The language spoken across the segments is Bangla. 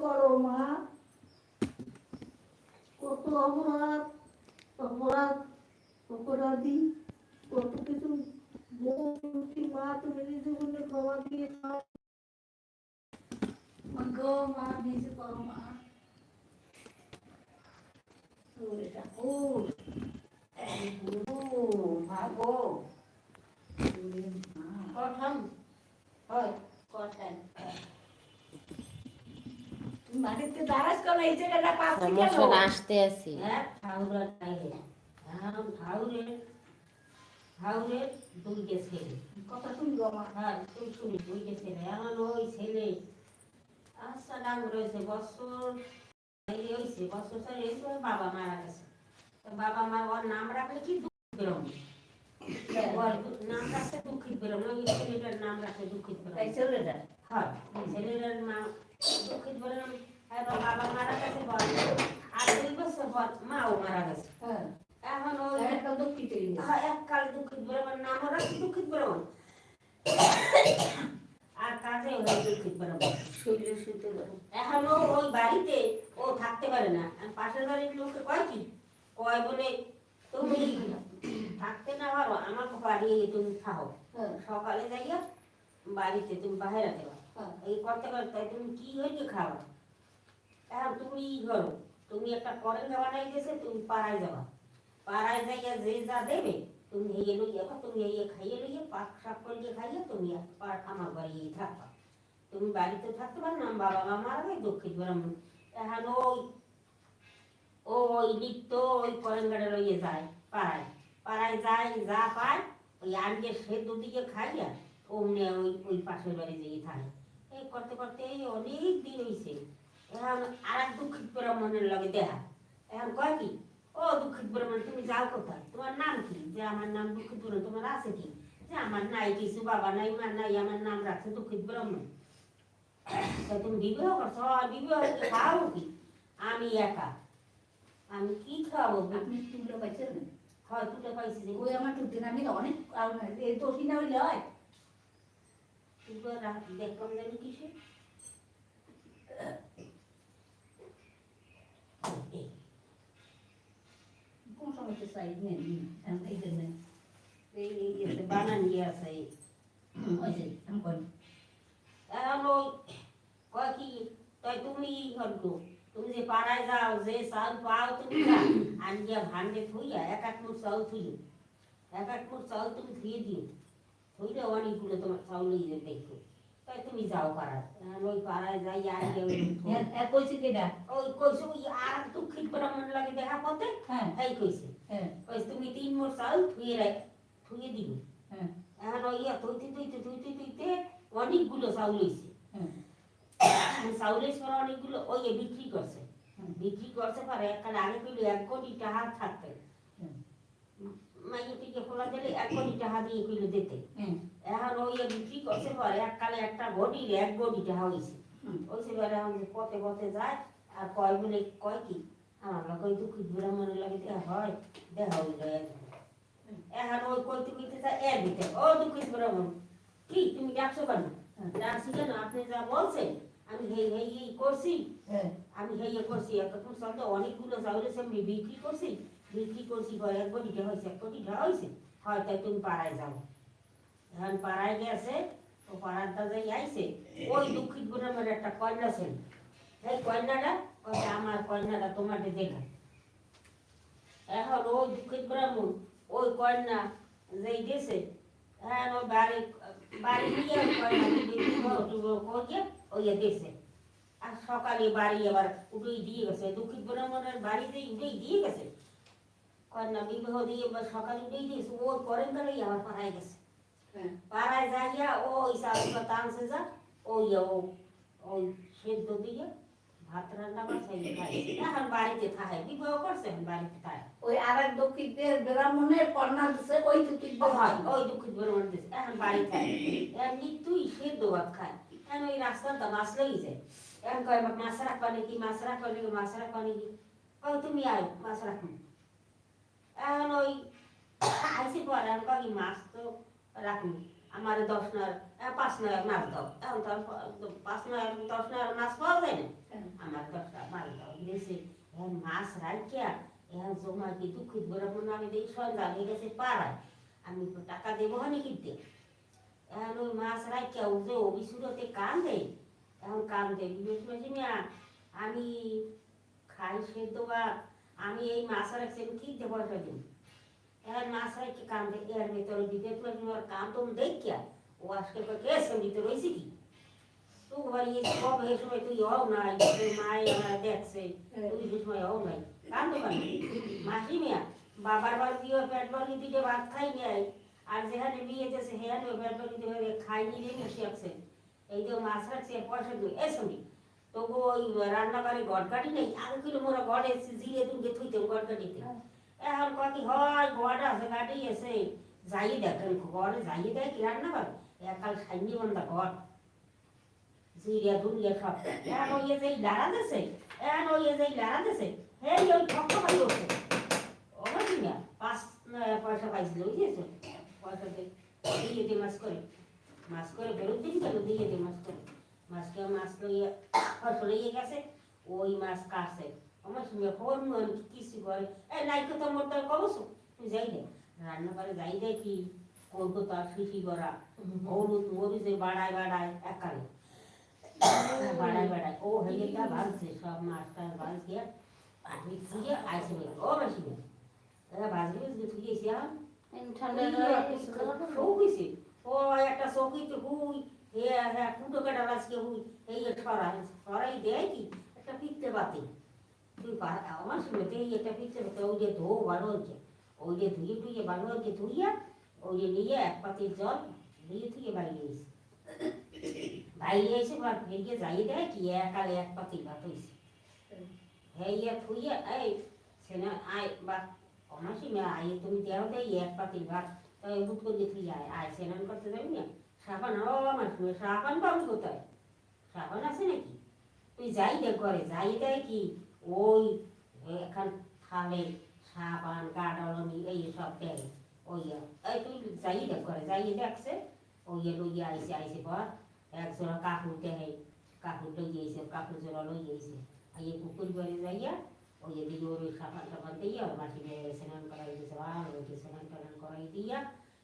করো, মা। কত অপরাধ অপরাধ, অপরাধী, কত কিছু মা, তুমি নিজে বলে ক্ষমা দিয়ে দাও। গো, মা, নিজে করো, মা। প্রথম হয় কথা এই জায়গাটা পাচ্ছি কেন? আসতে আছি। কথা হ্যাঁ তুই শুনি দুইটা ছেলে। এখন ওই ছেলে আচ্ছা ডাং রয়েছে বছর হয়েছে বছর চলে এসে বাবা মারা গেছে। বাবা মা ওর নাম রাখলে কি দুঃখিত বেরোম নাম রাখছে দুঃখিত বেরোম ওই ছেলেটার নাম রাখে দুঃখিত ছেলেটা ছেলেটার? নাম এবার বাবা মারা গেছে আর দুই বছর পর মাও মারা গেছে। হ্যাঁ। এখন ওই একটা দুঃখিত হ্যাঁ, এককাল দুঃখিত বেরোবার নাম ওরা কি দুঃখিত বেরোবেন আর কাজে ওই দুঃখিত বেরোবেন শরীরে শুতে এখন ও ওই বাড়িতে ও থাকতে পারে না। পাশের বাড়ির লোককে কয় কি? কয় বলে তুমি থাকতে না পারো আমার বাড়ি তুমি হ্যাঁ। সকালে যাইয়া বাড়িতে তুমি বাইরে দেবা হ্যাঁ এই করতে করতে তুমি কি হয়েছে খাওয়া এখন তুমি ই করো, তুমি একটা করেঙ্গা বানাই দিয়েছে তুমি পাড়ায় যাবা। পাড়ায় যাইয়া যে যা দেবে, তুমি হেয়ে লইয়া বা তুমি হেয়ে খাইয়ে লইয়া পাক শাক করিয়ে খাইয়ে তুমি আমার বাড়ি থাকবা। তুমি বাড়িতে থাকতে পারো না, বাবা মা মারা যায় দক্ষিণ ব্রাহ্মণ এখন ওই ও ওই নিত্য ওই করেঙ্গাটা লইয়ে যায়, পাড়ায়। পাড়ায় যায়, যা পায়, ওই আনকে সে দুদিকে খাইয়া অমনি ওই ওই পাশের বাড়ি যেয়ে থাকে। এই করতে করতে অনেক দিন হয়েছে এখন আর এক দুঃখিত ব্রাহ্মণের লগে দেখা। এখন কয় কি? ও দুঃখিত ব্রাহ্মণ তুমি যাও কোথায়? তোমার নাম কি? যে আমার নাম দুঃখিত ব্রাহ্মণ তোমার আছে কি? যে আমার নাই কিছু বাবা নাই মা নাই আমার নাম রাখছে দুঃখিত ব্রাহ্মণ তুমি বিবাহ করছ? "হ্যাঁ, বিবাহ খাওয়াবো কি? আমি একা। আমি কি খাওয়াবো? আপনি তুলে পাইছেন? হয় তুলে পাইছি ওই আমার টুকতে আমি অনেক এই দোষী না হইলে হয়। তুলে রাখ দেখলাম জানি কিসে এই, কোন সময় তো চাই নেন আমি এই জন্য এই এই এতে বানান ইয়ে আছে এই। ওই যে আমি করি এখন ওই কয় কি তাই তুমি ই করতো তুমি যে পাড়ায় যাও যে চাউল পাও তুমি যা আনগিয়া ভান্ডে থইয়া এক এক মুঠ চাউল থইও এক এক মুঠ চাউল তুমি ধুয়ে থইলে অনেকগুলো তোমার চাউল নিয়ে দেখো। তাই তুমি যাও পাড়ায়। ওই পাড়ায় যাই আনগিয়া ওই থই। এক কইছি কেটা ওই কইছে ওই আর এক দুঃখিত ব্রাহ্মণ লাগে দেখা পথে হ্যাঁ। এই কইছে। হ্যাঁ। কইছে তুমি তিন মোট চাউল থুয়ে রাখ থুয়ে দিবি। হ্যাঁ। এখন ওই থইতে থইতে থইতে থইতে অনেকগুলো চাউল হইছে। হ্যাঁ। চাউলের সরা অনেকগুলো ওই বিক্রি করছে। বিক্রি করছে পারে একখানে আগে কইলে এক কোটি টাকা থাকতে হুম। মাইয়ে দিলে এক কোটি টাকা দিয়ে কইলে দিতে। এখন ওই যে বিক্রি করছে পরে এককালে একটা গডির এক কোটি টাকা হয়েছে ওই সে এখন পথে পথে যায় আর কয় বলে কয় কি? আমার লোক ওই দুঃখিত ব্রাহ্মণের লাগে হয় দেখা ওই এখন ওই কইতে কইতে যায় এর দিতে ও কি তুমি ডাকছো কেন? হ্যাঁ। ডাকছি কেন? আপনি যা বলছেন আমি হেই হেই এই করছি। হ্যাঁ। আমি হেই করছি একটা তো অনেকগুলো চাউলের সামনে বিক্রি করছি। বিক্রি করছি কয় এক হয়েছে এক কোটি হয়েছে হয় তাই তুমি পাড়ায় যাও। এখন পাড়ায় গেছে ও পাড়ার দাদাই আইছে ওই দুঃখিত গ্রামের একটা কন্যা ছিল এই কন্যাটা কয় আমার কন্যাটা তোমাকে দেখা এখন ওই দুঃখিত ব্রাহ্মণ ওই কন্যা যেই গেছে হ্যাঁ ওই বাড়ি বাড়ি নিয়ে ওই কন্যা আর সকালে বাড়ি আবার উঠেই দিয়ে গেছে। দুঃখিত ব্রাহ্মণের বাড়িতে উঠেই দিয়ে গেছে। কন্যা বিবাহ দিয়ে এবার সকালে উঠেই দিয়েছে ও করেন গেলেই আবার পাড়ায় গেছে। হ্যাঁ। পাড়ায় যাইয়া ও ওই চাউলটা টানছে যা ওই ও ওই সেদ্ধ দিয়ে ভাত রান্না করছে এই খাইছে। এখন বাড়িতে থাকে বিবাহ করছে এখন বাড়িতে থাকে। ওই আর এক দক্ষিণের ব্রাহ্মণের কন্যা দিছে ওই দুটি হয় ওই দুঃখিত ব্রাহ্মণ দিছে এখন বাড়ি থাকে। এমনি তুই সেদ্ধ ভাত খায়। এখন ওই রাস্তাটা মাছ লেগে যায় এখন কয় বা মাছ রাখবা নাকি মাছ রাখবা নাকি মাছ রাখবা নাকি? কয় তুমি আয় মাছ রাখো। এখন ওই আইসি পরে এখন কয় কি মাছ তো রাখুন। আমার দশ নয় পাঁচ নয় মাছ দাও। এখন তো পাঁচ নয় দশ নয় মাছ পাওয়া যায় না। আমার দশটা মাছ দাও। দিয়েছে এখন মাছ রাখিয়া এখন জমা কি দুঃখিত বলে মনে আমি দেখি সন্ধ্যা হয়ে গেছে পাড়ায়। আমি তো টাকা দেবো হানি কিনতে। এখন ওই মাছ রাখিয়া ও যে অভিসুরতে কান দেয় এখন কান দেয় মাসিমিয়া আমি খাই সেদ্ধ ভাত আমি এই মাছ রাখছি কিনতে পয়সা দিই এর মাছ রাখি কাম দেয় এর ভিতরে বিবেশ মাসিমার কান তো দেখিয়া, ও আজকে কয়, কে ভিতরে রয়েছে কি? তুই বাড়ি কবে এ সময় তুই হও নাই তুই মায়ে আমার দেখছে, তুই সে সময় হও নাই কান? তো পারি মাসি মিয়া, বাবার বাড়ি দিয়ে পেট বাড়ি দিকে ভাত খাই নাই আর যেখানে বিয়ে দিয়েছে সেখানে পেট বাড়ি দিয়ে খাইনি রে মিশে আছে। এই যে মাছ রাখছে পয়সা দিই এ শুনি তবু ওই রান্নাঘরে গড় কাটি নেই আগে কিলো মোরা গড় এসে জিরে দুর্গে থুইতাম গড় কাটিতে এখন কতি হয় গড় আছে কাটি এসে যাই দেখেন গড়ে যাই দেয় কি রান্না করে একাল সাইনি বন্ধা গড়। জিরিয়া দুরিয়া সব। এখন ওই যে লাড়া দেছে এখন ওই যে লাড়া দেছে হে ওই ঠক পাই ওঠে। অবশ্যই না পাঁচ পয়সা পাইছিল ওই যে পয়সা দিয়ে দিয়ে মাছ করে। মাছ করে বেরোত দিন কেন দিয়ে দিয়ে মাছ করে। মাছকে মাছ লইয়া ফসল লইয়ে গেছে ওই মাছ কাটছে আমার সঙ্গে খবর মন কিছু করে এ নাইকে তো মোর তার কবছো তুই যাই দে রান্না করে যাই দে কি করব তার সুশি করা হলুদ মরিচে বাড়ায় বাড়ায় একালে বাড়ায় বাড়ায় ও হয়ে গা ভালছে সব মাছটা ভালছে আমি থুয়ে আইসে বলে ও মাসি এরা ভাজলি ভাজলি থুয়েছি আর সৌকিছি ও একটা সৌকিতে হুই হে হে কুটো কাটা আজকে হুই এই ছড়াই ছড়াই দেয় কি একটা পিঠতে বাতি তুই পা- আমার শুনে এই একটা পিঠতে বাতি ওই যে ধো ভালো হচ্ছে ওই যে ধুয়ে ধুয়ে ভালো হচ্ছে ধুইয়া ওই যে নিয়ে এক পাতি জল দিয়ে থুয়ে বাইরে এসে বাইরে এসে বা ভেঙে যাই দেয় কি একালে এক পাতি ভাত হয়েছে হেইয়া থুইয়া এই সেনা আয় বা অনাসি মে আয় তুমি দেও দেয় এক পাতি ভাত তাই বুট করে তুই আয় আয় স্নান করতে যাবি না সাবান ও আমার সাবান পাবি কোথায় সাবান আছে নাকি? তুই যাই দে করে যাই দেয় কি ওই এখান থালে সাবান গাডলনি এই সব দেয়। ওই, এই তুই যাই দে করে যাই দেখছে, ওই লইয়া আইসে আইসে পর এক জোড়া কাপড় দেয়, কাপড় লই আইসে কাপড় জোড়া লই আইসে আইয়ে পুকুর বাড়ি যাইয়া, ওই এদিকে ওর সাবান টাবান দিয়া ওর মাটি মেরে স্নান করাই দিয়েছে ওকে স্নান টান করাই দিয়া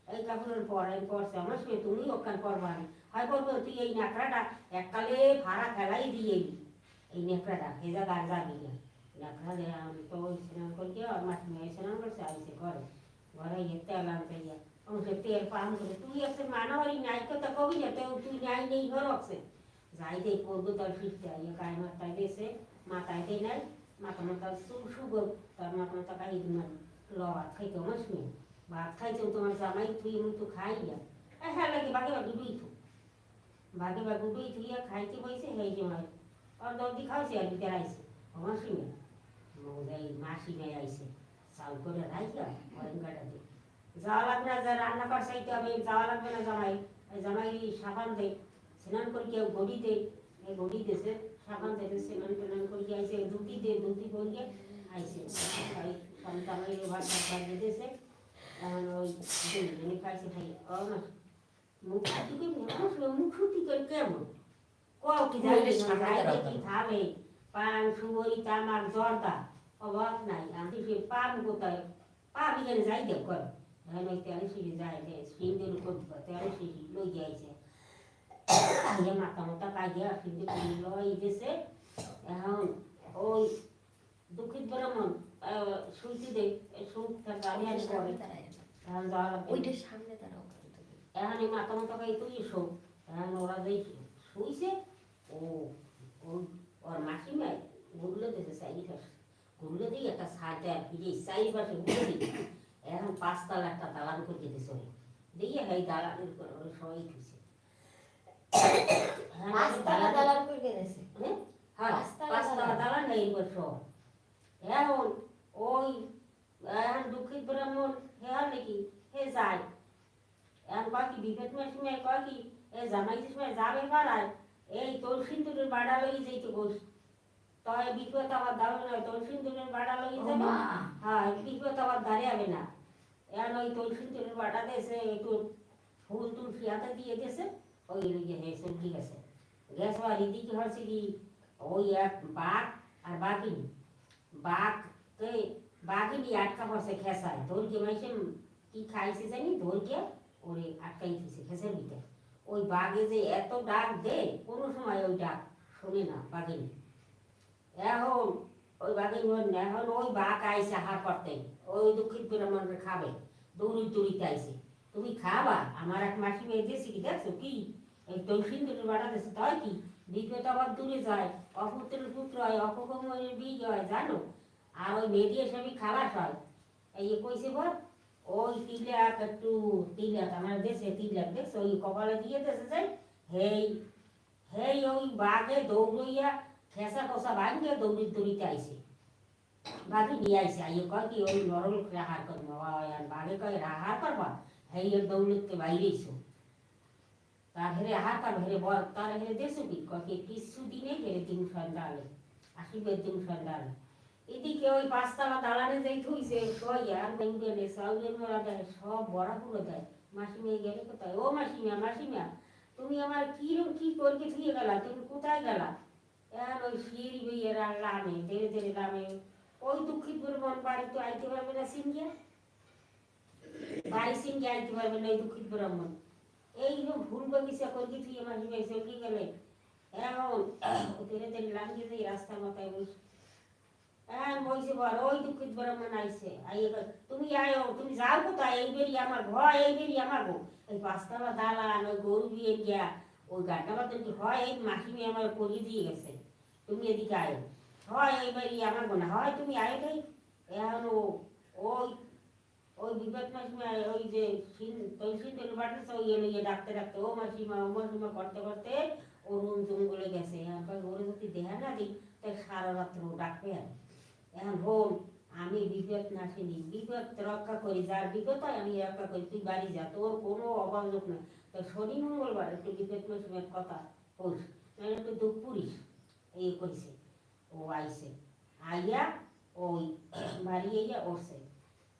এই কাপড়ের পর আমি পরছে আমার সঙ্গে তুমি ওখান পরবা না হয় বলব, তুই এই ন্যাকড়াটা এককালে ভাড়া ফেলাই দিয়ে এই ন্যাকড়াটা, এ যা যাবি না ন্যাকড়া আমি তো ওই স্নান করছি, আর মাটি মেরে স্নান করছে আইসে ঘরে। ঘরে গিয়ে তেল আনতে গিয়া অংশে তেল পান করে, তুই একটা মানবারি নাই কথা কবি না তুই নাই নেই ঘর আছে। যাই দে করব তার ফিরতে, আইয়া গায়ে মাথায় দেশে মাথায় দেয় নাই। মাথা মাথা সুগর তার মাথা মাথা কাহি দিন ল ভাত খাইতে আমার শুনে ভাত খাইছে তোমার জামাই তুই মুই তো খাই না হ্যাঁ লাগে বাকি বাকি দুই থু বাকি বাকি দুই থুইয়া খাইতে বইছে হেই সময় আর দর্দি খাওয়াছে আর ভিতরে আইছে আমার শুনে এই মাসি মেয়ে আইছে চাল করে রাইকা অয়েন কাটাতে যাওয়া লাগবে না যা রান্না কর চাইতে হবে যাওয়া লাগবে না জামাই জামাই সাবান দেয় স্নান করি কেউ ঘড়ি দেয় এই ঘড়ি দেশে সাবান দেশে স্নান টান করি আইসে ধুতি দে ধুতি করিয়ে সন্তানাই ভাত ভাত দিতেছে এখন ওই দুজনে খাইছে খাই ও না মুখ করে আমার মুখ ফুটি করে কেমন? কও কি কি থালে পান সুবরি তামাক জর্দা অভাব নাই। আমি সে পান কোথায়? পাবি কেন যাই দেব কর। এখন ওই তেলে সিঁড়ি যায় যে সিঁড়ির উপর তেলে সিঁড়ি লই যাইছে আইয়া মাথা মাথা কাইয়া সিঁড়ি সিঁড়ি লই দিছে এখন ওই দুঃখিত ব্রাহ্মণ শুইতে দে করে এখন যাওয়া লাগবে সামনে দাঁড়াও। এখন এই মাথা মাথা খাই তুই শো এখন ওরা যেই শুইছে ও ওর ওর মাসিমা গুরুলে দিয়েছে সাইড পাশে গুরুলে দিয়ে একটা সাইডে আর কি সাইড পাশে দিয়ে এখন পাঁচতলা একটা দালান করে ওরে দিয়ে এই দালানের করে ওরা সবাই খুশি পাঁচতলা দালান করে গেছে হ্যাঁ হ্যাঁ পাঁচতলা। দালান। এই বছর এখন ওই এখন দুঃখিত ব্রাহ্মণ হে আর নাকি? হে যায় এখন কয় কি বিপদ সময় কয় কি এ জামাই সময় যাবে পাড়ায় এই তোর সিন্দুরের বাড়া লই যাইতে বস। তয় বিপদ আবার দাঁড়াবে না তোর সিন্দুরের বাড়া লই যাবে। হ্যাঁ বিপদ আবার দাঁড়াবে না। এখন ওই তোর সিন্দুরের বাড়া দেশে একটু ফুল টুল ফিয়াতে দিয়ে গেছে ওই লিগে হে চলকি গেছে গেছে আর এদিকে হচ্ছে কি ওই এক বাঘ আর বাঘিনী। বাঘ কে বাঘিনী আটকা পড়ছে খেসায়। ধরকে মাইসে কি খাইছে জানি? ধরকে ওরে আটকাই দিছে খেসের ভিতরে। ওই বাঘে যে এত ডাক দে কোনো সময় ওই ডাক শোনে না বাঘিনী এখন ওই বলে, এখন ওই বাঘ আইসে হার করতে। ওই দক্ষিণ ব্রাহ্মণকে খাবে। দৌড়ি দৌড়িতে আইসে তুমি খাবা? আমার এক মাসি মেয়ে দিয়েছি কি দেখছ? কি? এই দক্ষিণ দিকে বাড়া দিয়েছে তাই কি? বিপদ আবার দূরে যায়। অপুত্রের পুত্র হয় অপকমের বীজ হয় জানো? আর ওই মেয়েদিয়ে সবই খাবার হয়। এই কইছে বল, ওই তিলাক একটু তিলাক, আমার দেশে তিলাক, দেখছ? ওই কপালে দিয়ে দেশে যাই হেই হেই ওই বাঘে দৌড়ইয়া খেসা কষা ভাঙিয়ে দৌড়ি দৌড়িতে আইছে। বাঘে নিয়ে আইছে, আইয়ে কয় কি, ওই নরল রাহার করব আর বাঘে কয়, রাহার করবা হেই এর দৌড়তে বাইরেছো তার হেরে আহার কার, হেরে বল, তার হেরে দেশে কি? কয় কিছু দিনে হেরে দিন সন্ধ্যালে আসিবের দিন সন্ধ্যালে এদিকে ওই পাঁচতলা দালানে যাই থইছে কই আর বেঙ্গলে সাউলের মোড়া দেয় সব বড়া পুরো দেয়। মাসিমে গেলে কোথায়? ও মাসিমা মাসিমা, তুমি আমার কিরম কি করকে থুয়ে গেলা? তুমি কোথায় গেলা? আর ওই সিঁড়ি বইয়ে লামে, ধীরে ধীরে লামে, ওই দুঃখিতপুর মন বাড়ি তো আইতে পারবে না সিংহে বাড়ি সিংহে আইতে পারবে না ওই দুঃখিতপুর মন এই যে ভুল বগিচা করকে থুয়ে মাসিমা চলকে গেলে? এখন, ধীরে ধীরে লামিয়ে যাই, রাস্তা মাথায় বসে হ্যাঁ বলছে বল, ওই দুঃখিত ব্রাহ্মণ আইছে। তুমি আয়ো তুমি যাও কোথায়? এই বেরি আমার ঘর, এই বেরি আমার গো এই পাঁচতলা দালান, ওই গরু বিয়ে গিয়া ওই গাড্ডা বাতন কি হয়? এই মাসিমি আমার করিয়ে দিয়ে গেছে। তুমি এদিকে আয়ো। হয়, এই বাড়ি আমার গো না হয়, তুমি আয়ো তাই এখন ওই ওই বিপদ মাসিমা ওই যে তৈসিন তেল বাটে ওই এলো ইয়ে ডাকতে ডাকতে, ও মাসিমা ও মাসিমা করতে করতে ও রুম জঙ্গলে গেছে। ওরে যদি দেহা না দিই তাই সারা রাত্র ডাকবে আর এখন হোম আমি বিপদ নাসিনি বিপদ রক্ষা করি, যার বিপদ হয় আমি রক্ষা করি, তুই বাড়ি যা, তোর কোনো অভাব লোক না তো শনি মঙ্গলবার একটু বিপদ মাসিমের কথা করিস নাহলে একটু দুঃখ পুরিস এই কইছে, ও আইছে। আইয়া ওই বাড়ি আইয়া ওরছে।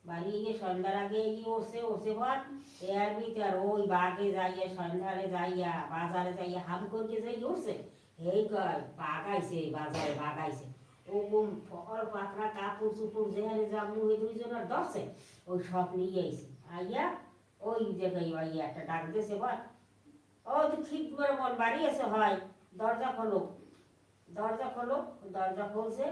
বাড়ি গিয়ে সন্ধ্যার আগে গিয়ে ওরছে ওরছে বল এর ভিতর ওই বাগে যাইয়া, সন্ধ্যারে যাইয়া, বাজারে যাইয়া হাম করকে যাই উঠছে এই কয় বাগাইছে বাজারে বাগাইছে ও গুম ফল পাতলা কাপড় চুপড় যেখানে যাব ওই দুইজনের দশে ওই সব নিয়ে আইছে। আইয়া ওই জায়গায় আইয়া একটা ডাক দিয়েছে, বল। ও তো ঠিক করে মন বাড়ি এসে হয়। দরজা খোলো। দরজা খোলো, দরজা খুলছে।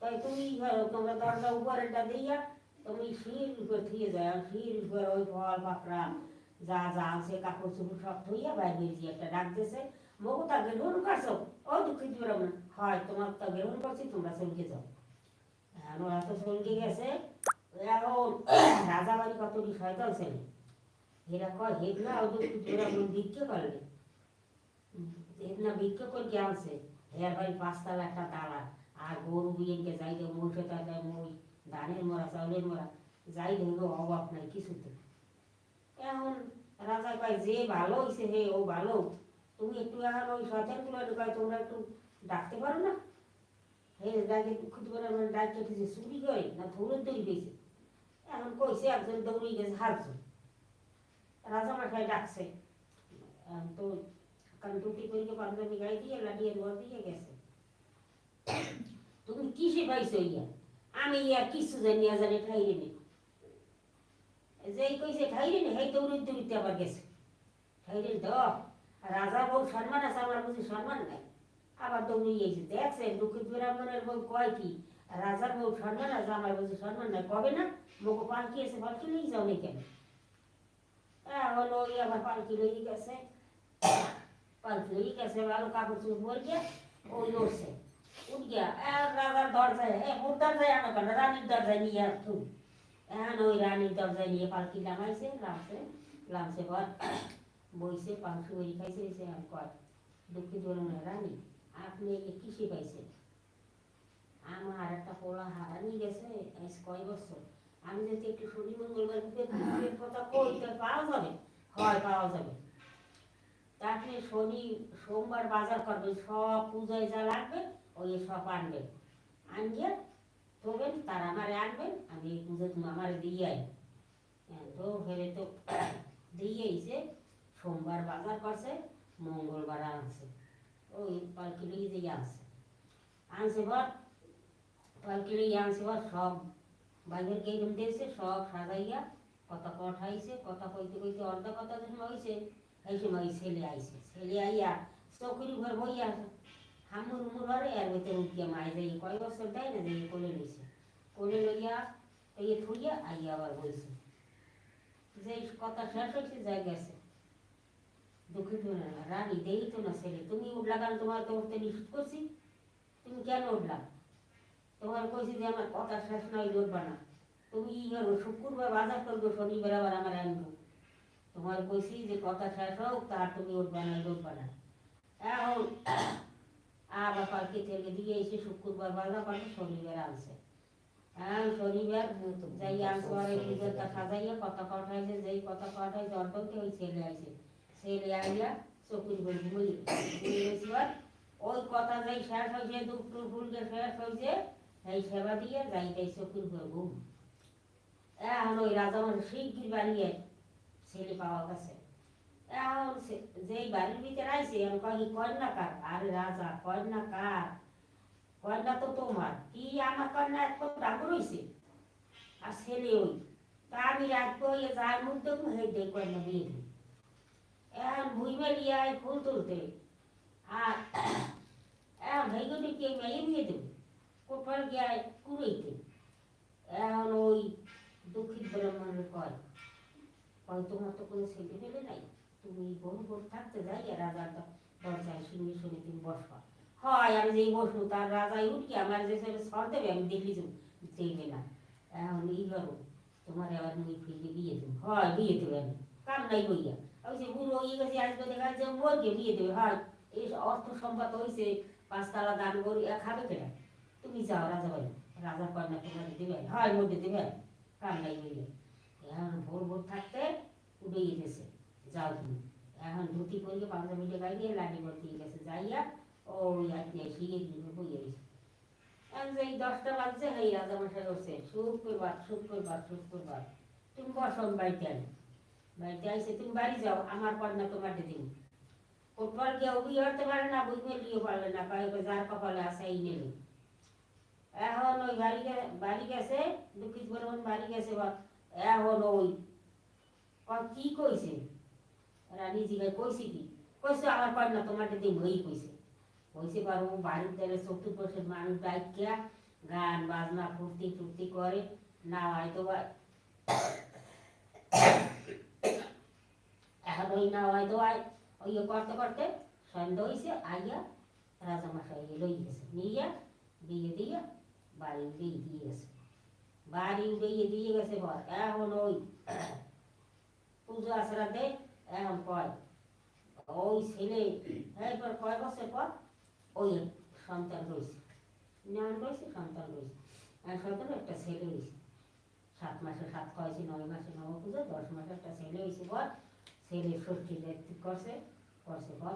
তাই তুমি, তোমরা দরজা উপরেটা দিয়া তুমি শির উপরে থুয়ে যায় শির উপরে ওই ফল পাকড়া যা যা আছে, কাপড় চুপড় সব থইয়া বাইরে একটা ডাক দিয়েছে। মগু গ্রহণ করছ? ও হয়, তোমার তা গ্রহণ করছি, তোমরা চলকে যাও। হ্যাঁ ওরা তো চলকে গেছে। এখন কত এরা কয় হেদ না ও ভিক্ষে করলে হেদ না ভিক্ষে করে আনছে? বাড়ি পাঁচতলা একটা তালা আর গরু বিয়েকে যাই দে, মহিষে তাদের মই ধানের মরা, চাউলের মরা। যাই দেখো অভাব নাই কিছুতে। এখন রাজা কয়, যে ভালো হয়েছে হে, ও ভালো। তুমি একটু এখন ওই শয়তানগুলো কয় তোমরা একটু ডাকতে পারো না? হে ডাকে দুঃখিত করে আমার ডাকতে কিছু চুরি করে না ধরে দৌড়ি গেছে এখন কইছে একজন দৌড়ি গেছে হারছে রাজা মাথায় ডাকছে। তো কারণ টুটি করে পাঞ্জাবি গায়ে দিয়ে লাডিয়ে দোয়া দিয়ে গেছে। তুমি কিসে পাইছো ইয়া? আমি ইয়া কিছু জানি জানি ঠাইরে নি যেই কইছে ঠাইরে নি হেই দৌড়ি দৌড়িতে আবার গেছে। ঠাইরে তো রাজা বউ সম্মান আছে, আমার বুঝি সম্মান নাই। আবার দৌড়ি গেছে দেখছে দুঃখিত ব্রাহ্মণের বউ কয় কি? রাজার বউ সম্মান আছে, আমার বুঝি সম্মান নাই। কবে না? মোকে পালকি এসে পালকি নিয়ে যাও নি কেন? এখন ওই আবার পালকি লই গেছে। পালকি লই গেছে ভালো কাপড় চুপড় পরে ওই লড়ছে উঠ গিয়া আর রাজার দরজায়, এ ওর দরজায় আনো কেন? রানীর দরজায় নিয়ে আসতো এখন ওই রানীর দরজায় নিয়ে পালকি নামাইছে লামছে লামছে পর বইছে পালকি বই খাইছে আর কয় দুঃখিত বলুন রানী, আপনি এই কিসে পাইছেন? আমার একটা পোলা হারানি গেছে, আজ কয় বছর? আমি যদি একটু শনি, মঙ্গলবার বুকে বুকের কথা কই, তা পাওয়া যাবে, হয় পাওয়া যাবে। তারপরে শনি সোমবার বাজার করবেন সব পূজায় যা লাগবে, ওই সব আনবেন আনিয়ে তবেন তার আমারে আনবেন আমি এই পুজো তুমি আমারে দিয়ে আই তো ফেলে তো দিয়ে এসে সোমবার বাজার করছে, মঙ্গলবার আনছে। ওই পালকি লিয়ে আনছে। আনছে পর পালকি আনছে পর সব বাইরের গেম দিয়েছে সব সাজাইয়া কথা কঠাইছে কথা কইতে কইতে অর্ধ কথা যখন হয়েছে এই সময় ছেলে আইছে। ছেলে আইয়া চকুরি ঘর বইয়া হামুর মুর হরে আর ওইতে উঠিয়া মাই যাই কয় বছর দেয় না যে কোলে লইছে। কোলে লইয়া এই থুইয়া আইয়া আবার বইছে। যে কথা শেষ হয়েছে যাই গেছে। রানী দেই তো না ছেলে, তুমি উঠলা কারণ তোমার তো উঠতে নিষেধ করছি। তুমি কেন উঠলা তোমার কইছি যে আমার কথা শেষ নয় না তুমি করো, শুক্রবার বাজার করব, শনিবার আবার আমার আনব। তোমার কইছি যে কথা শেষ হোক, তার তুমি উঠবা না না এখন আবার থেকে দিয়ে এসে শুক্রবার বাজার করবে, শনিবার আনছে। হ্যাঁ শনিবার যাই আনছে সাজাইয়া কথা কঠাইছে যেই কথা কঠাইছে অর্ধকে ওই ছেলে আইছে। ছেলে আইয়া চকুর ঘুমিয়ে ঘুমিয়েছি ওই কথা যাই শেষ হয়েছে দুপুর ফুলকে শেষ হয়েছে এই সেবা দিয়ে যাই যাই চকুর ঘুম এখন ওই রাজা মানে শিগগির বাড়িয়ে ছেলে পাওয়া গেছে। এখন যেই বাড়ির ভিতরে আইছে, আমি কই কন্যা কার? আরে রাজা, কন্যা কার? কন্যা তো তোমার। কি আমার কন্যা এত ডাবর হইছে? আর ছেলে ওই। তা আমি কইয়ে যার মুখ দেখব হে কন্যা বিয়ে দিই এখন ভুই মেলিয়ে আয় ফুল তুলতে। আর এখন কে মেয়ে বিয়ে দেবে কোপাল গিয়ে কুড়াইতে। এখন ওই দুঃখিত ব্রাহ্মণের কয় কয়, তোমার তো কোনো ছেলে পেলে নাই। তুমি বহু ভোর থাকতে যাই আর রাজার দরজায় শুনে শুনে তুমি বসবা হয়, আমি যেই বসবো তার রাজাই উঠি আমার যে ছেলে সর দেবে, আমি তো দেখবে না। এখন ই করো তোমার আবার মুই ফিরে বিয়ে দেবো। হয়, বিয়ে দেবে আমি। কাম নাই বইয়া আমি যে বুড়ো ইয়ে গেছে আসবে দেখা বিয়ে দেবে। হয়, এই অর্থ সম্পদ হয়েছে পাঁচতলা দান করি খাবে কেনা তুমি যাও, রাজা বাড়ি রাজা কন্যা তোমার দেবে। হয় মধ্যে দেবে। কাম নাই বইয়া এখন ভোর ভোর থাকতে উঠে গেছে। যাও তুমি। এখন ধুতি পরিয়ে পাঞ্জাবিটা গাইয়ে লাঠি ভর্তি গেছে। যাইয়া ওই আপনি শিখে দিয়ে বইয়ে গেছে এই দশটা বাজছে, এই রাজা মশাই করছে শুক্রবার শুক্রবার শুক্রবার তুমি বসন বাড়িতে আনি বাড়িতে আইসে তুমি বাড়ি যাও, আমার কন্যা তোমাকে দিন কোটবার গিয়ে অবি হতে পারে না বই মেলিও পারবে না, কয়ে কয়ে যার কপালে আছে এই নেবে এখন ওই বাড়ি বাড়ি গেছে, দুঃখিত বলবেন বাড়ি গেছে বা এখন ওই। কি কইছে? রানী জিগায় কইছে কি? কইছে, আমার কন্যা তোমাকে দিন হই কইছে। কইছে, পারো বাড়ির দ্বারে চতুর্পাশের মানুষ ডাইকিয়া গান বাজনা ফুর্তি টুর্তি করে, না হয়তো বা এখন ওই না আয় ওই ইয়ে করতে করতে সন্ধ্যা হয়েছে আইয়া রাজামশাই লই গেছে। নিয়ে বিয়ে দিয়ে বাড়ি উড়িয়ে দিয়ে গেছে। বাড়ি উড়িয়ে দিয়ে গেছে বর এখন ওই পুজো আশ্রা দে এখন কয়, ওই ছেলে এরপর কয় বছর পর ওই সন্তান রয়েছে। নেওয়ান রয়েছে, সন্তান রয়েছে। আর সন্তান একটা ছেলে হয়েছে সাত মাসে সাত হয়েছে নয় মাসে নব পুজো দশ মাসে একটা ছেলে হয়েছে পর ছেলে সত্যি দেখতে করছে করছে পর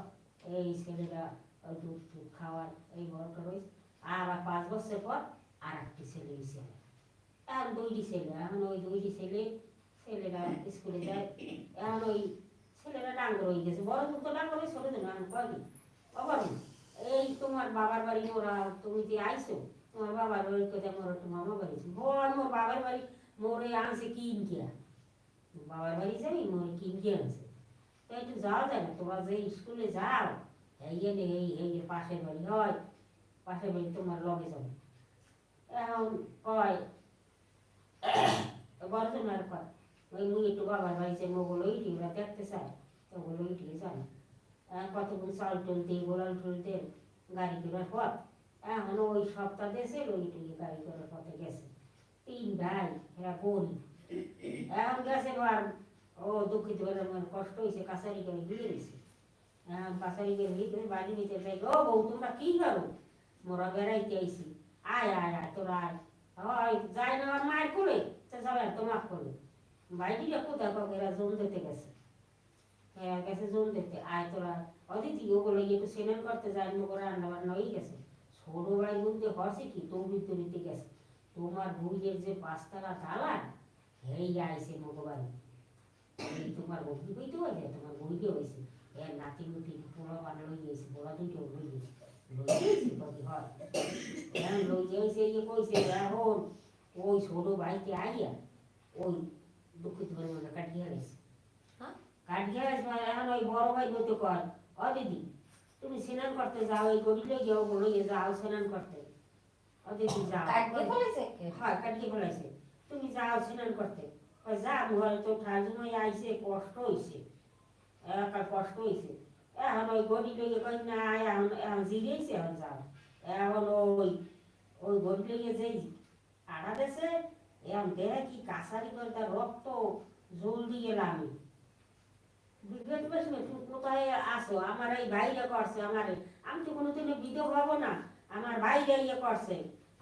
এই ছেলেটা ওই দুধ টুধ খাওয়ার এই বড়টা রয়েছে। আর পাঁচ বছর পর আর একটি ছেলে হয়েছে এখন দুইটি ছেলে, এখন ওই দুইটি ছেলে ছেলেরা স্কুলে যায়। এখন ওই ছেলেরা ডাঙ্গর হয়ে গেছে। বড় দুটো ডাঙ্গর হয়ে ছোট দিন এখন কয়দিন? বাবা এই তোমার বাবার বাড়ি মোরা তুমি যে আইছো, তোমার বাবার বাড়ি কোথায় মোরা তোমার মামা বাড়ি বল, মোর বাবার বাড়ি, মোরে আনছে কিন কিয়া বাবার বাড়ি যাই মোরে কিন কিয়া আনছে। তো একটু যাওয়া যায় না তোমরা যে স্কুলে যাও এই এই এই পাশের বাড়ি হয় পাশের বাড়ি তোমার লগে যাবে এখন কয় বড় জনের কয় ওই মুই একটু বাবার বাড়িতে মোগল ওইটি ওরা দেখতে চায় তো ওগুলো ওইটি যায় না কতক্ষণ চাল টুলতে গোলাল টুলতে গাড়ি করার পর এখন ওই সপ্তাহ দেশে ওই টুলি গাড়ি করার পথে গেছে তিন ভাই এরা গরিব এখন গেছে ও দুঃখিত হলে আমার কষ্ট হয়েছে কাছারি করে দিয়ে দিয়েছে। কাছারি করে ভিতরে বাড়ি ভিতরে যাই ও বউ, তোমরা কি করো মোরা বেড়াইতে আইছি। আয় আয় আয়, তোরা আয়। হয়, যায় না আর মায়ের করে যাবে তোমার করে বাইটিটা কোথায়? কাউকে এরা জোন দিতে গেছে। হ্যাঁ গেছে জোন দিতে। আয়, তোরা। অদিতি ওগুলো একটু সেনেন করতে যায় করে রান্না বান্না হয়ে গেছে। ছোট ভাই বলতে হসে কি? তৌরি তরিতে গেছে। তোমার বুড়িয়ের যে পাঁচতলা দালান, হেই আইসে মগবাড়ি এই তোমার বহি বইতে হয়েছে তোমার বইতে হয়েছে। এর নাতি মুতি পোলা বান লই গেছে পোলা দুটো লই গেছে লই গেছে হয়? লই গেছে ইয়ে কইছে এখন ওই ছোট ভাইকে আইয়া ওই দুঃখিত পরিমাণে কাটিয়ে গেছে। হ্যাঁ? কাটিয়ে গেছে মানে এখন ওই বড় ভাই বলতে কয় ও দিদি তুমি স্নান করতে যাও এই গরিলে যাও স্নান করতে। দিদি যাও। ফেলেছে? কে? কাটিয়ে তুমি যাও স্নান করতে। যা কষ্ট কষ্ট এখন ওই না, এখন এখন এখন যাও। এখন ওই ওই যেই আড়া দেছে, এখন দেহে কি কাছারি করে তার রক্ত জল দিয়ে আমি। বিগত বছর তুমি কোথায় আসো আমার এই ভাইরা করছে আমার, আমি তো কোনোদিনও বিধব হব না। আমার ভাইরা ইয়ে করছে।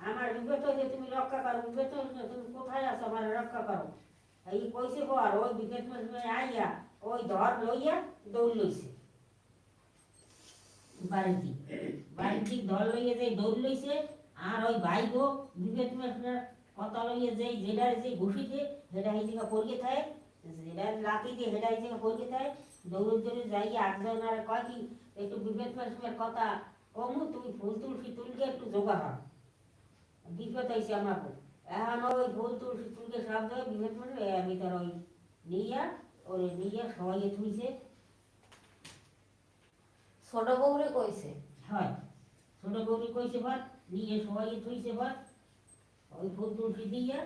আমার বিগত হইলে তুমি রক্ষা করো বিগত তুমি কোথায় আছো? আমার রক্ষা করো। এই কইছে বর ওই বিগত মাসে আইয়া ওই ধর লইয়া দৌড় লইছে। বাড়িতে বাড়িতে ধর লইয়া যে দৌড় লইছে, আর ওই ভাই গো বিগত মাসের কথা লইয়া যে যেটা যে ঘুষিতে যেটা এই জায়গা পড়িয়ে থাকে যেটা দিয়ে সেটা এই জায়গা পড়িয়ে থাকে দৌড়ে দৌড়ে যাই একজন আর কয় কি, একটু বিগত মাসের কথা কমু, তুমি ফুল তুলসী তুলকে একটু জোগাড় হয় বিপদ হয়েছে আমাকে এখন ওই ভুল তুলসী তুলকে সব আমি তার ওই নিয়া ওই নিয়ে সবাই থুইছে ছোট বউরে কইছে? হয় ছোট গৌরী কইছে ভাত নিয়ে সবাই থুইছে ভাত ওই ফুল তুলসী দিয়া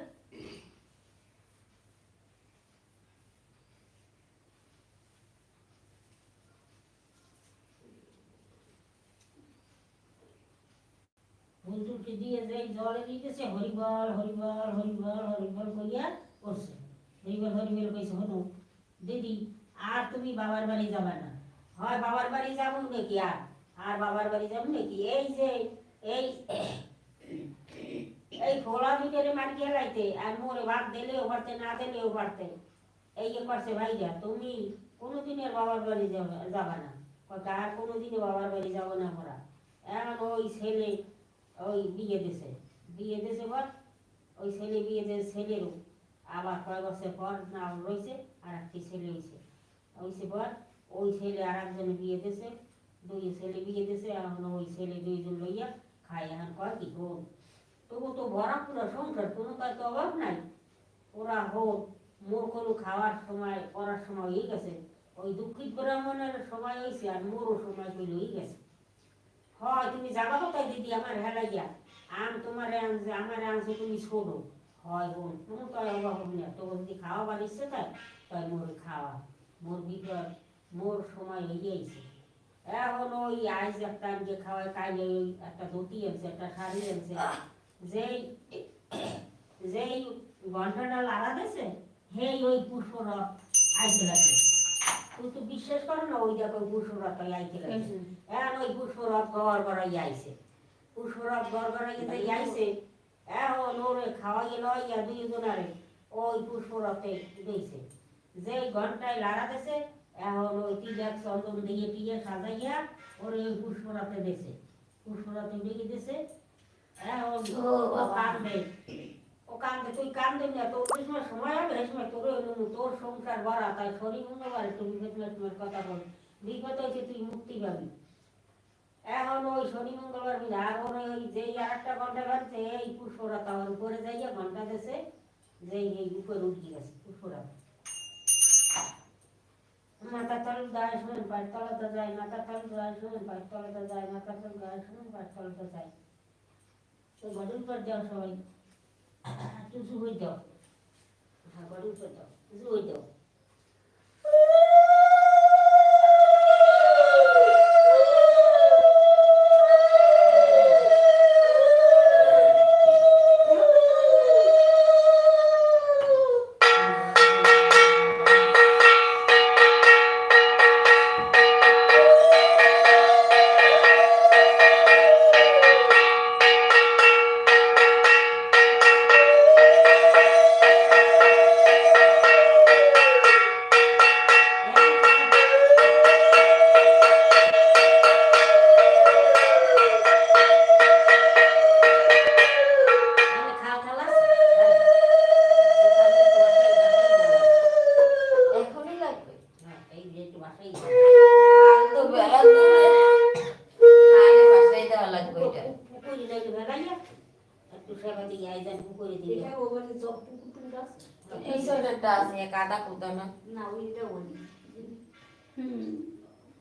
তুলসী দিয়ে যে জলে দিতেছে, হরিবল হরিবল হরিবল হরিবল কইয়া করছে হরিবল হরিবল কইছে, হনু, দিদি, আর তুমি বাবার বাড়ি যাবে না। হয়, বাবার বাড়ি যাব নাকি আর? আর বাবার বাড়ি যাব নাকি? এই যে, এই এই ফোলা ভিতরে মাটি লাইতে, আর মোরে ভাত দিলেও পারতে, না দিলেও পারতে। এই যে করছে ভাইরা, তুমি কোনোদিনের বাবার বাড়ি যাবে যাবে না। আর কোনোদিনও বাবার বাড়ি যাব না আমরা? এখন ওই ছেলে ওই বিয়ে দিছে। বিয়ে দিছে বল ওই ছেলে বিয়ে দিয়ে ছেলেরও আবার কয়েক বছর পর নাম রয়েছে আর একটি ছেলে হয়েছে হয়েছে পর ওই ছেলে আর একজন বিয়ে দিছে, দুই ছেলে বিয়ে দিছে এখন ওই ছেলে দুইজন লইয়া খাই এখন কয় কি হোক তবু তো ভরা পুরো সংসার, কোনো তার তো অভাব নাই। ওরা হোক, মোর কোনো খাওয়ার সময়, করার সময় হয়ে গেছে। ওই দুঃখিত ব্রাহ্মণের সময় হয়েছে আর মোরও সময় হয়ে গেছে। হয়, তুমি যাবা কোথায় দিদি? আমার হেলাই গিয়া আম তোমার আনছে আমার আনছে তুমি ছোড়ো হয় বোন, কোনো তো অভাব না। তো যদি খাওয়া বার ইচ্ছে তাই তাই মোর খাওয়া। মোর বিপদ, মোর সময় হয়ে গেছে এখন ওই আইস একটা যে খাওয়ায়, কাইলে ওই একটা ধুতি আনছে, একটা শাড়ি আনছে। যেই যেই ঘন্টাটা লাগা দিয়েছে হেই ওই পুষ্পরথ আইতে লাগে তুই বিশ্বাস করো না ওই দেখো ওই আইতে লাগে এখন ওই পুষ্পরথ ঘর গড়াই আইছে পুষ্পরথ ঘর গড়াই আইছে এখন ওরে খাওয়াই লইয়া দুইজনারে ওই পুষ্পরথে দিয়েছে যে ঘন্টায় লাড়া এখন ওই তিলাক চন্দন দিয়ে টিয়ে সাজাইয়া ওরে ওই পুষ্পরথে দিয়েছে পুষ্পরথে দিয়ে দিয়েছে এখন কান্দে। ও কান্দে তুই কান্দে না, তোর যে সময় সময় হবে এই সময় তোর তোর সংসার বাড়া তাই শরীর মঙ্গলবার একটু বিপদ কথা বল। বিপদ হয়েছে তুই মুক্তি পাবি। এখন ওই শনি মঙ্গলবার মিলে আর ওর ওই যেই আর একটা ঘণ্টা বাজছে, এই পুষ্পরাতা ওর উপরে যাইয়া ঘণ্টা দেশে যেই এই উপরে উঠে গেছে, পুষ্পরাতা। মাথা তল গায়ে শোনেন, পায়ের তলাতে যায় মাথা তল গায়ে শোনেন, পায়ের তলাতে যায় মাথা তল গায়ে শোনেন, পায়ের তলাতে যায়। তো গডুল করে দাও সবাই। একটু জুই দাও হ্যাঁ গডুল করে দাও জুই দাও করি না ভেলাইয়া একটু সেবা দিয়ে আইজান করে দিয়ে এটা ওখানে জব পুকুর টুকুর আছে। এই সাইডেরটা আছে কাদা কুদা না। না ওইটা বলি হুম।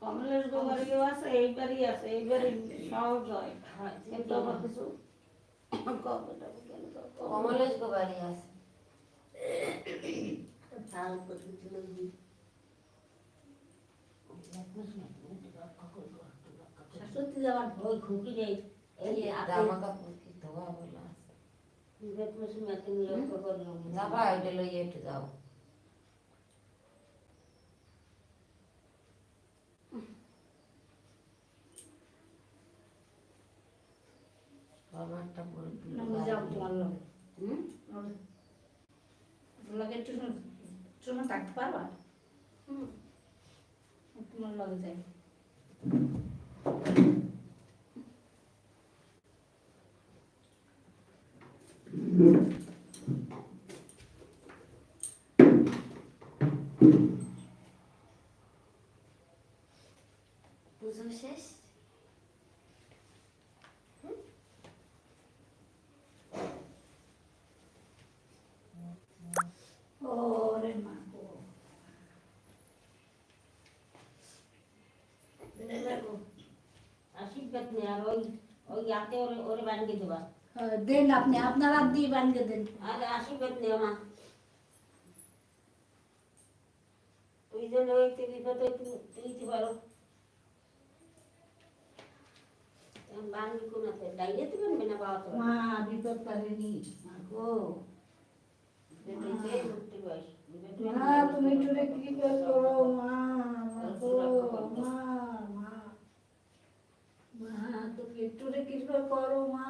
কমলেশ গোবারিও আছে এইবারই আছে এইবারই সহজ হয়। হ্যাঁ কিন্তু আমার কিছু কমলেশ গো আছে। তার সত্যি যাওয়ার ওই খুঁটি নেই আপনি জামা কাপড় কি ধোয়া যাবা ওইটা লইয়ে একটু যাও। আমারটা বড় যাও তোমার লগে। হুম? লগে একটু সময় থাকতে পারবা? হুম। তোমার লগে যাই। পুজো শেষ ওরে মা গো আশীর্বাদ নেই আর ওই ওই ইয়াতে ওরে ওরে বানিয়ে দেবা হ্যাঁ, দেন আপনি আপনার হাত দিয়ে বানিয়ে দেন আর আশীর্বাদ নেই মা তুই জন্য ওই তুই বিপদ তুই তুইতে পারো বাঙি কোন আছে ডাইলে তো বানবে না বাবা তো মা বিপদ পারেনি মা গো বেঁচে উঠতে বয়স মা তুমি টুরে কি করে করো মা মা গো মা মা মা তুমি টুরে কি করে করো মা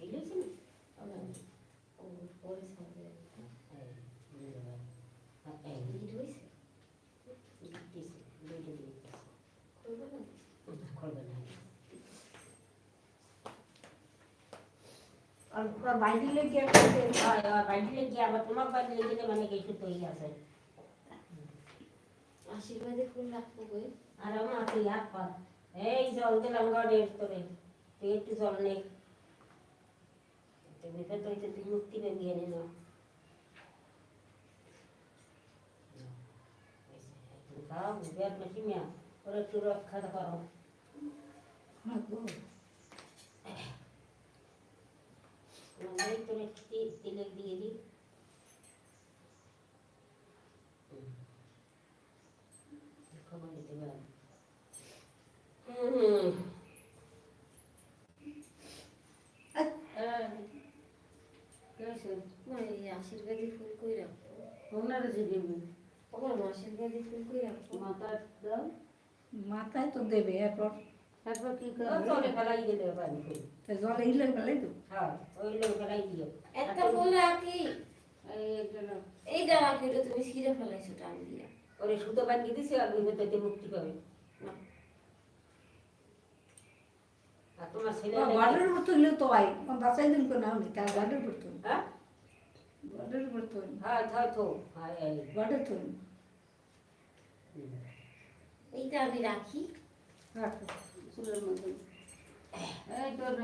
দিলেছেন পরে সাথে এই হিট হয়েছে দিতেছে দুইটা দিতেছে করবে না করবে না বাইরে হয় আর বাড়িতে গিয়ে আবার তোমার বাড়িতে গেলে মানে কিছু তৈরি আছে আশীর্বাদে ফুল রাখব গো আর আমার তুই হাত পা এই জল দিলাম গাড়ির তোরে তুই একটু জল নে তুমি তো তুই তুই মুক্তি পেয়ে গিয়ে নে খাও ওরা একটু রক্ষা করো মা গো আমাদের তোর একটু তিলেক দিয়ে দিই খবর দিতে পারেন হুম না এই আশীর্বাদী ফুল কই রাখব ওনারা যে দেবেন ওবার আশীর্বাদী ফুল কই রাখব মাথা দাও মাথায় তো দেবে এরপর তারপর কি করবে ফেলাই দিলে পানি তো জলে ইলে ফেলাই তো? হ্যাঁ ওই লোক ফেলাই দিও। একটা ফুল রাখি এই রাখি ওটা তুমি ছিঁড়ে ফেলাইছো টান দিয়া। ওরে সুতো বানিয়ে দিছে আর ওই ভেতরে মুক্তি পাবে। না। আর তোমার ছেলে তো আই বাসাই দিন করে নাও নি তার হ্যাঁ? গার্ডের উপর হ্যাঁ থাও তো হ্যাঁ তুল এইটা আমি রাখি। রাখো। চুলের মধ্যে। এই তোর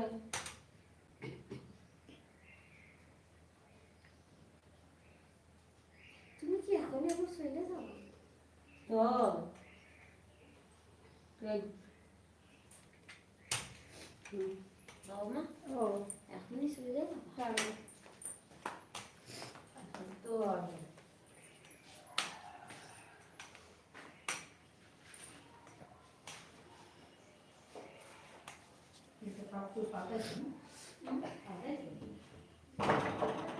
তুমি কি এখন এখন চলে যাও তো। যাও না। ও। এখনই চলে যাব? 他会发在什么？发在这里。